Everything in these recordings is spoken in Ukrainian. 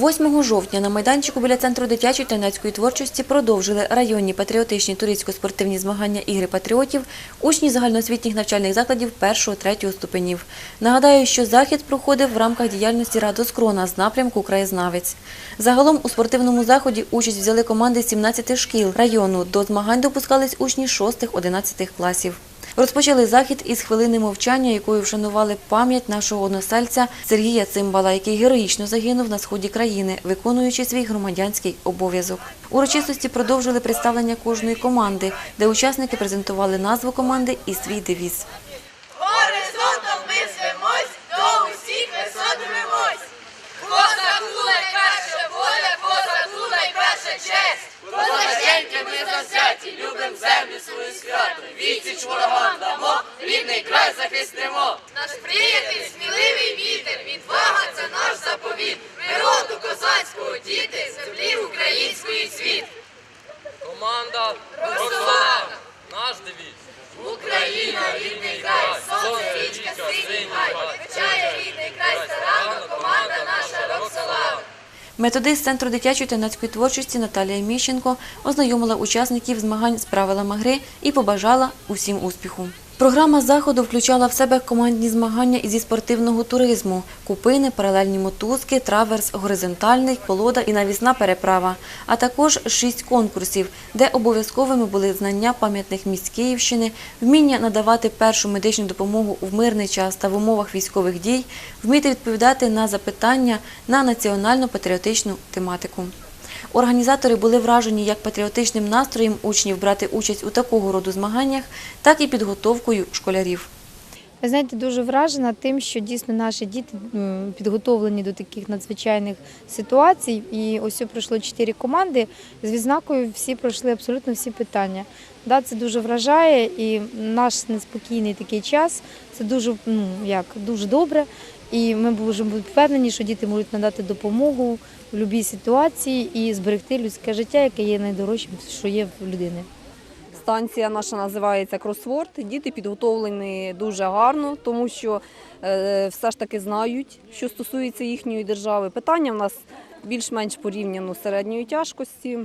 8 жовтня на майданчику біля центру дитячої та юнацької творчості продовжили районні патріотичні туристсько-спортивні змагання ігри патріотів учні загальноосвітніх навчальних закладів 1-3 ступенів. Нагадаю, що захід проходив в рамках діяльності Радоскрона з напрямку Краєзнавець. Загалом у спортивному заході участь взяли команди 17 шкіл району. До змагань допускались учні 6-11 класів. Розпочали захід із хвилини мовчання, якою вшанували пам'ять нашого односельця Сергія Цимбала, який героїчно загинув на сході країни, виконуючи свій громадянський обов'язок. Урочистості продовжили представлення кожної команди, де учасники презентували назву команди і свій девіз. Завзяті, любим землю свою святу. Відсіч ворогам дамо, рідний край захистимо. Наш приятель, сміливий вітер, відвага це наш заповіт. Ми роду козацького діти, землі української світ. Команда Роксолана. Наш девіз. Україна, рідний край, сонце, річка, синій гай. Вивчає рідний край старанно, команда наша Роксолана. Методист Центру дитячої та юнацької творчості Наталія Міщенко ознайомила учасників змагань з правилами гри і побажала усім успіху. Програма заходу включала в себе командні змагання зі спортивного туризму, купини, паралельні мотузки, траверс, горизонтальний, колода і навісна переправа, а також шість конкурсів, де обов'язковими були знання пам'ятних місць Київщини, вміння надавати першу медичну допомогу в мирний час та в умовах військових дій, вміти відповідати на запитання на національно-патріотичну тематику. Організатори були вражені як патріотичним настроєм учнів брати участь у такого роду змаганнях, так і підготовкою школярів. Ви знаєте, дуже вражена тим, що дійсно наші діти підготовлені до таких надзвичайних ситуацій. І ось пройшло чотири команди. З відзнакою всі пройшли абсолютно всі питання. Да, це дуже вражає, і наш неспокійний такий час це дуже, ну, як, дуже добре. І ми можемо бути впевнені, що діти можуть надати допомогу в будь-якій ситуації і зберегти людське життя, яке є найдорожчим, що є в людини. Станція наша називається Кросворд. Діти підготовлені дуже гарно, тому що е, все ж таки знають, що стосується їхньої держави. Питання в нас більш-менш порівняно середньої тяжкості.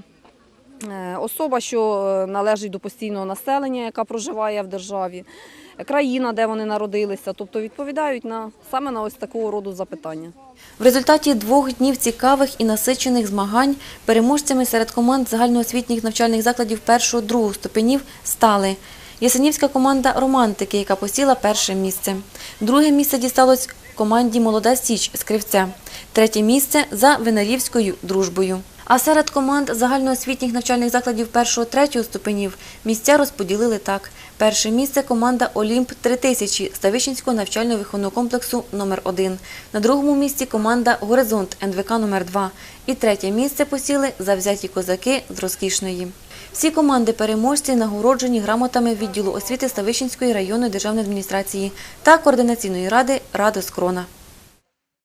Е, Особа, що е, належить до постійного населення, яка проживає в державі, країна, де вони народилися, тобто відповідають на саме на ось такого роду запитання. В результаті двох днів цікавих і насичених змагань переможцями серед команд загальноосвітніх навчальних закладів першого-другого ступенів стали Ясенівська команда «Романтики», яка посіла перше місце. Друге місце дісталось команді «Молода Січ» з Кривця. Третє місце за Винарівською дружбою. А серед команд загальноосвітніх навчальних закладів першого-третього ступенів місця розподілили так. Перше місце команда «Олімп 3000» Ставищенського навчально-виховного комплексу номер 1 На другому місці команда «Горизонт» НВК номер 2 І третє місце посіли завзяті козаки з Розкішної. Всі команди переможці нагороджені грамотами відділу освіти Ставищенської районної державної адміністрації та координаційної ради Радоскрона.